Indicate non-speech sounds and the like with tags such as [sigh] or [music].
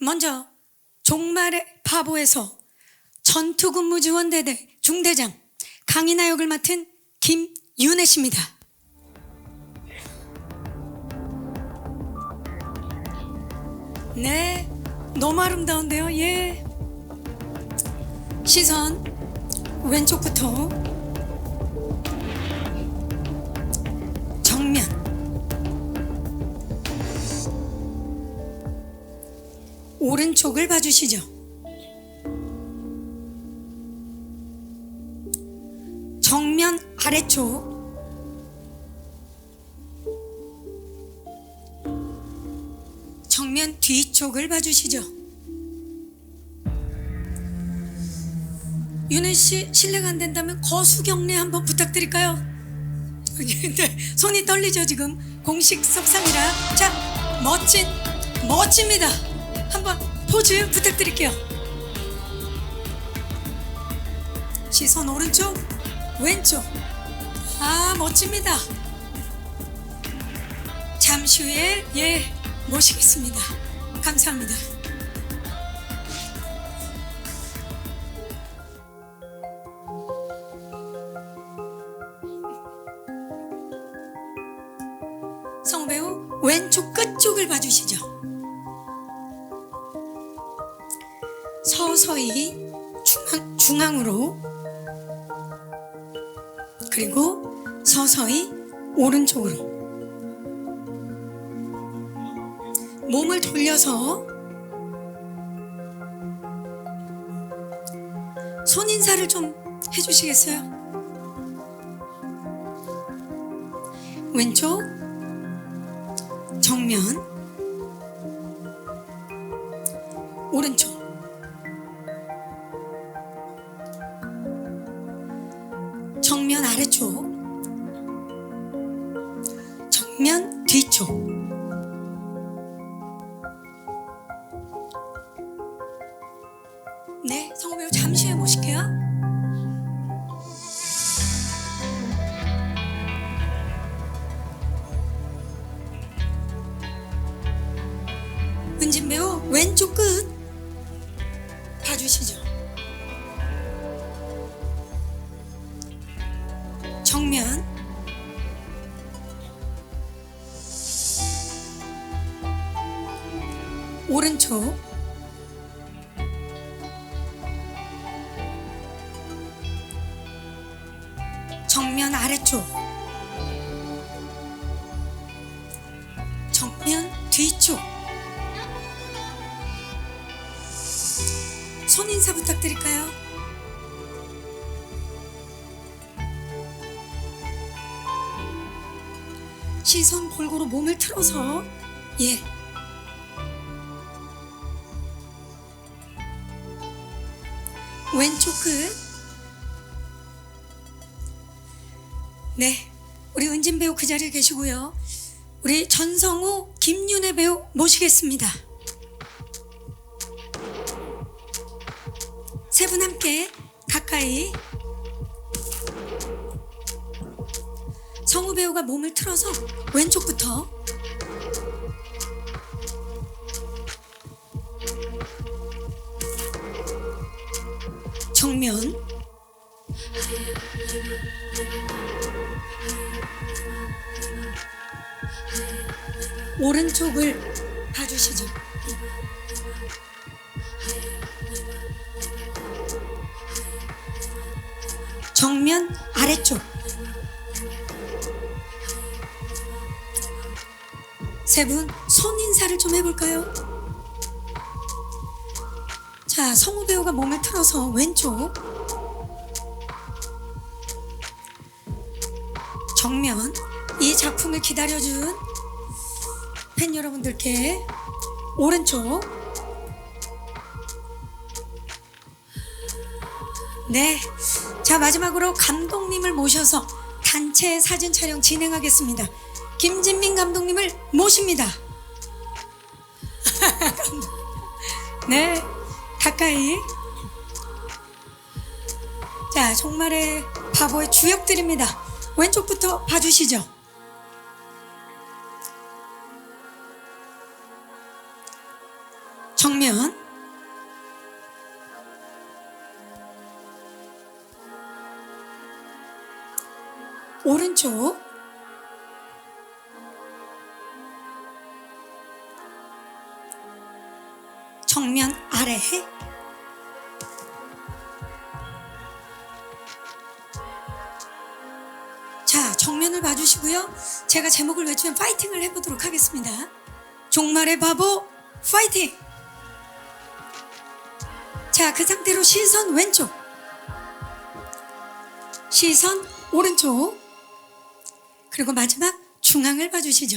먼저 종말의 바보에서 전투근무 지원대대 중대장 강인하 역을 맡은 김윤혜 씨입니다. 네, 너무 아름다운데요. 예. 시선 왼쪽부터 오른쪽을 봐주시죠. 정면 아래쪽 정면 뒤쪽을 봐주시죠. 윤혜 씨 실례가 안 된다면 거수 경례 한번 부탁드릴까요? 근데 손이 떨리죠 지금 공식 석상이라 자 멋진 멋집니다. 한번 포즈 부탁드릴게요. 시선 오른쪽 왼쪽 아 멋집니다. 잠시 후에 예 모시겠습니다. 감사합니다. 왼쪽 끝쪽을 봐주시죠. 서서히 중앙, 중앙으로. 그리고 서서히 오른쪽으로. 몸을 돌려서 손 인사를 좀 해주시겠어요? 왼쪽 정면 정면 아래쪽. 정면 뒤쪽. 네 성우배우 잠시 후에 모실게요. 은진 배우 왼쪽 끝 오른쪽. 정면 아래쪽. 정면 뒤쪽. 손 인사 부탁드릴까요? 시선 골고루 몸을 틀어서 예 왼쪽 끝 네, 우리 은진 배우 그 자리에 계시고요. 우리 전성우, 김윤혜 배우 모시겠습니다. 세 분 함께 가까이 성우 배우가 몸을 틀어서 왼쪽부터 정면 오른쪽을 봐주시죠. 정면 아래쪽 세 분 손 인사를 좀 해볼까요? 자 성우 배우가 몸을 틀어서 왼쪽 정면 이 작품을 기다려준 팬 여러분들께 오른쪽 네. 자, 마지막으로 감독님을 모셔서 단체 사진 촬영 진행하겠습니다. 김진민 감독님을 모십니다. [laughs] 네. 가까이. 자, 정말의 바보의 주역들입니다. 왼쪽부터 봐주시죠. 정면 오른쪽 정면 아래. 자 정면을 봐주시고요. 제가 제목을 외치면 파이팅을 해보도록 하겠습니다. 종말의 바보 파이팅! 자 그 상태로 시선 왼쪽. 시선 오른쪽. 그리고 마지막 중앙을 봐주시죠